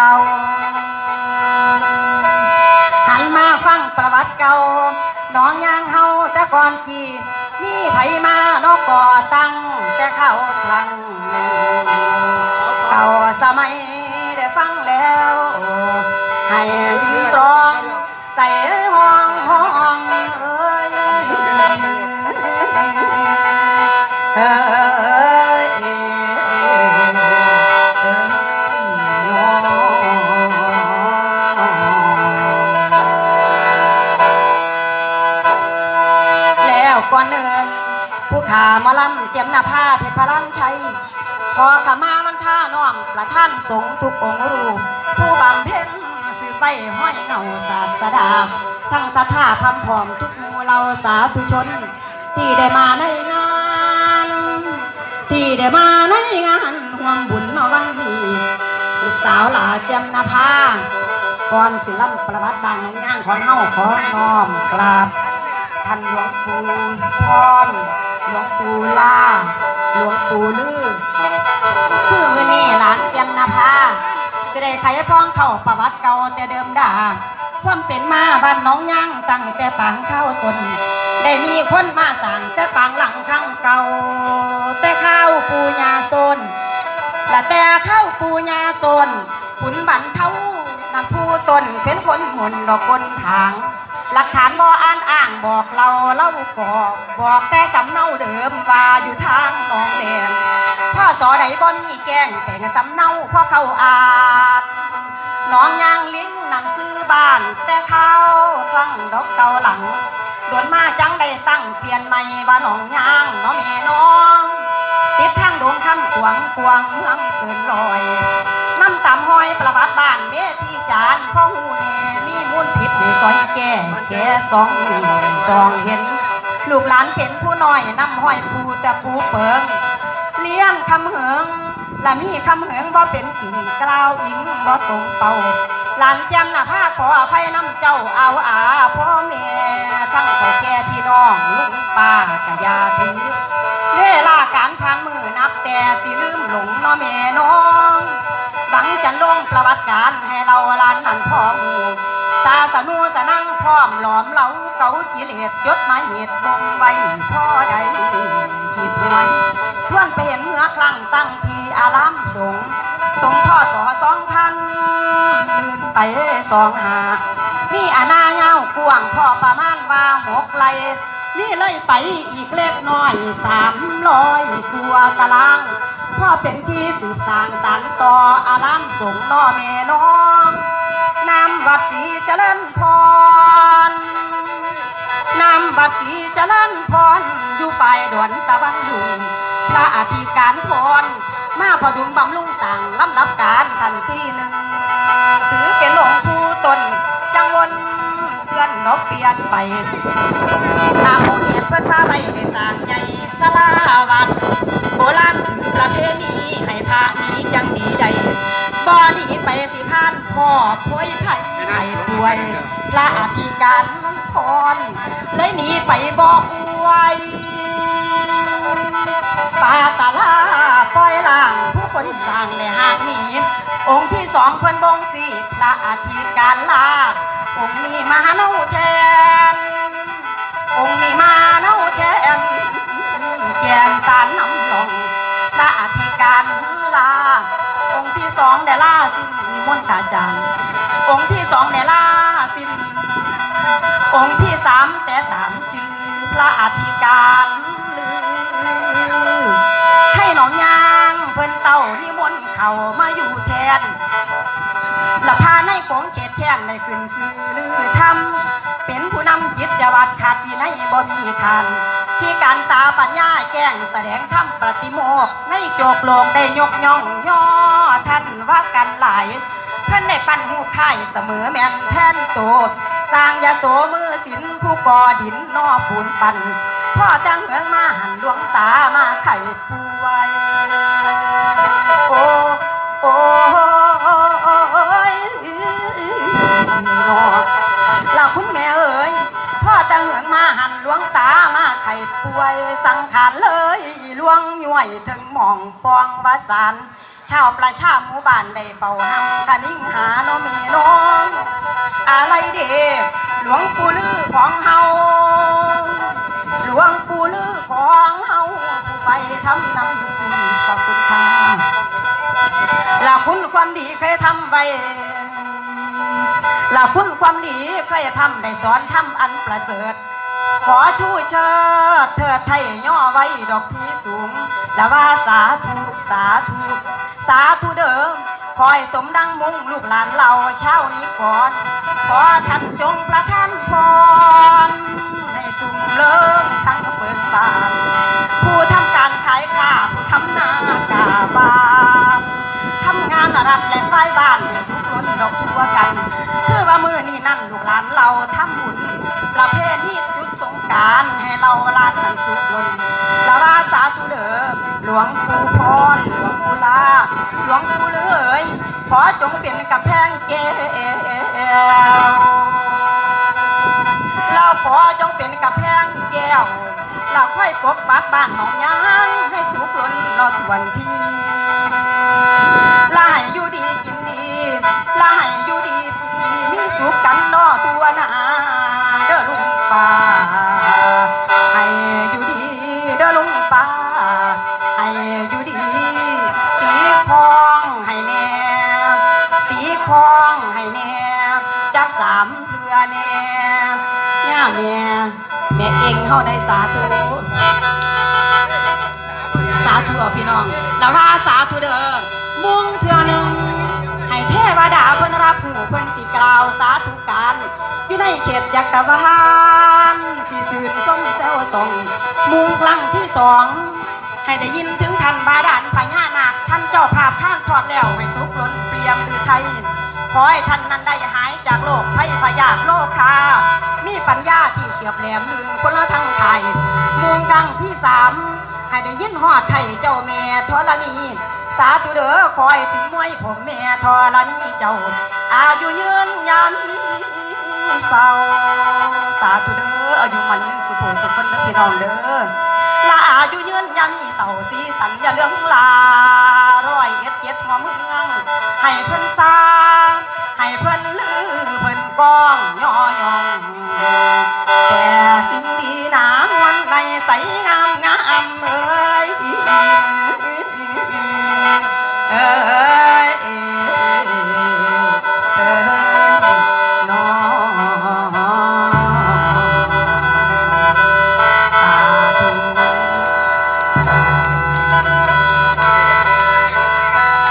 เก่า หันมาฟังประวัติเก่า น้องยางเฮาแต่ก่อนกี่มีไผมานอกก่อตั้งแต่เข้าคลัง เก่าสมัยามาลำเจียมนาผ้าเพชรพลันชัยขอขมามันท่าน้อมประท่านสงทุกองรูป ผู้บำเพ็ญสืบไปห้อยเงาศาสดา ทั้งสัทธาพำพอมทุกมูเราสาธุชน ที่ได้มาในงาน ที่ได้มาในงานห่วงบุญนวันนี้ลูกสาวหลาเจียมนาภาก่อนสิลำประวัติบางงานของเฮาขอน้อมกราบท่านหลวงปู่พร หลวงปู่ลาหลวงปู่ลือ คือมือนี้หลานเจียมนาภาเสิได้ไขพ้องเข้าประวัติเก่าแต่เดิมดาความเป็นมาบ้านน้องย่างตั้งแต่ปางเข้าตน ได้มีคนมาสั่งแต่ปางหลังข้างเก่า แต่ข้าวปูญาโซนและแต่เข้าปูญาโซนขุนบันเทานั่นผู้ตนเป็นคนหมุนดอกคนทาง หลักฐานบ่อ่านอ่างบอกเราเล่าก็บอกแต่สำเนาเดิมว่าอยู่ทางหนองแหลมพ่อสอใดบ่มีแกล้งแต่งสำเนาพ่อเขาอานน้องยางลิงนั่นซื้อบ้าน แต่เขาวคลั่งดอกเก่าหลังโดนมาจังได้ตั้งเปลี่ยนใหม่ว่าน้องยางน้องแม่น้องติดทางโดงคำขวางควางเมืองเกินลอยน้ำตามห้อยประวัติบ้านเมที่จานพ่อหูแน่ มีมูลผิดในซอยแก่แค่สองสองเห็น ลูกหลานเป็นผู้น้อยน้ำห้อยปูแต่ปูเปิงเลี้ยงคำเหิงและมีคำเหิงบ่เป็นกิ่งกล่าวอิงบ่ตรงเป่าหลานจำหน้าผ้าขออภัยน้ำเจ้าเอาอาพ่อแม่ทั้งเท่าแก่พี่น้องลุงป้ากะยาถือเวลาการผ่านมือนับแต่สิลืมหลงน้อแม่น้องหวังจะลงประวัติการให้เราลานนั่นพอม สาสนูสนังพร้อมหลอมเหลาเกากิเลสยศหมายเหตุบงไว้พ่อใดขีดหวนทวนไปเห็นเมื่อครั้งตั้งทีอารามสงตรงพ่อสอสองพันลื่นไปสองหามีอาณาเงากว้างพ่อประมาณว่าหกไลนี่เลยไปอีกเล็กน้อยสามร้อยกว่าตาราง พ่อเป็นที่สืบสางสรรค์ต่ออารามสงน้อแม่น้อง นำวัดศรีเจริญพรนำวัดศรีเจริญพรอยู่ฝ่ายดวนตะวันลุงพระอธิการพรมาพดุงบำรุงสั่งลำดับการทันทีหนึ่ง ถือเป็นหลวงปู่ตนจังวนเพื่อนนกเปลี่ยนไปตามโมเหตุเพื่อนพาไปได้สางใหญ่สลาวัดโบราณถือประเพณีให้พระนี้จังดีใดบ่หนีไปสิ พานพ่อป่วยไผ่ให้ป่วยพระอธิการพรเลยหนีไปบอกไว้ป่าสาลาปล่อยล่างผู้คนสร้างในหากหนีองค์ที่สองเพิ่นบงสีพระอธิการลาองค์นี้มาเนาแทน องค์นี้มาเนาแทนแก สินนิมนต์กาจารย์ องค์ที่สองได้ล่าสิน องค์ที่สามแต่ตามจือพระอธิการลือให้หนองยางเพิ่นเต่านิมนต์เขามาอยู่แทนละพาในโปงเขตแท่นในขึ้นซื้อลือทำเป็นผู้นำจิตจวัดขาดวินัยบ่มีคันพี่การตาปัญญาแก้งแสดงธรรมปฏิโมกในโจกโลกได้ยกย่องย่อ ว่ากันหลายเพิ่นได้ปั้นหูค่เสมอแม่นแทนโตสร้างยาโสมือศิลผู้ก่อดินนอปูนปันพ่อจังเหืองมาหันดวงตามาไข่ผู้ไว้โอ้โอ้ยนอเราคุณแม่เอ๋ยพ่อจังเหืองมาหันดวงตามาไข่ป่วยสังขารเลยลวงย่วยถึงหมองปองบาสาน ชาวประชาหมู่บ้านได้เฝ้าหำกะนิ่งหาน้องมีน้อง อะไรเด้หลวงปู่ลือของเฮาหลวงปู่ลือของเฮาผู้ใฝ่ทำนำสิ่งขอบคุณค่ะละคุณความดีเคยทำไว้ละคุณความดีเคยทำได้สอนทำอันประเสริฐขอชูเชิดเถิดไทยย่อไว้ดอกที่สูงและว่าสาธุสาธุ สาธุเดิมคอยสมดังมุ่งลูกหลานเราเช้านี้ก่อน ขอท่านจงประทานพรให้สุ่มเลิงทั้งเปิงบาน ผู้ทำการขายข้าผู้ทำนากาบานทำงานรัฐและฝ่ายบ้านให้สุขล้นดอกทั่วกัน คือว่ามือนี้นั่นลูกหลานเราทำบุญประเพณีจุดสงการให้เราลานนั้นสุขล้นละว่าสาธุเดิมหลวงปู่พรหลวงปู่ลา หลวงปู่เลยขอจงเป็นกำแพงแก้วเราขอจงเป็นกับแพงแก้ว เราค่อยปกปักบ้านหนองยางให้สุขล้นรอดวันทีลาให้อยู่ ตีคองให้แน่จักสามเถื่อแน่ย่าแม่แม่เองเฮาได้สาธุสาธุเอาพี่น้องแล้วว่าสาธุเด้อมุ่งเถื่อหนึ่งให้เทวดาเพิ่นรับหูเพิ่นสิกล่าวสาธุการอยู่ในเขตจักรวาลสิสื่นส้มแซวส่องมุ่งครั้งที่สอง ให้ได้ยินถึงท่านบาดาลพญานาคท่านเจ้าภาพท่านทอดแล้วให้สุขล้นเปลี่ยมหรือไทย ขอให้ท่านนั้นได้หายจากโรคภัยพยาธิโรคคามีปัญญาที่เฉียบแหลมลืมคนละทั้งไทยมุงครั้งที่สามให้ได้ยินฮอดไทยเจ้าแม่ธรณีสาธุเด้อคอยถึงมวยผมแม่ธรณีเจ้า อายุยืนยามอีเศร้าสาธุเด้ออายุมันยืนสุขสุขคนเด้อพี่น้องเด้อ ลาอายุยืนยามอีเศร้าสีสันอย่าเรื่องลาร้อยเอ็ดเจ็ดหัวเมืองให้เพิ่นซาให้เพิ่นลื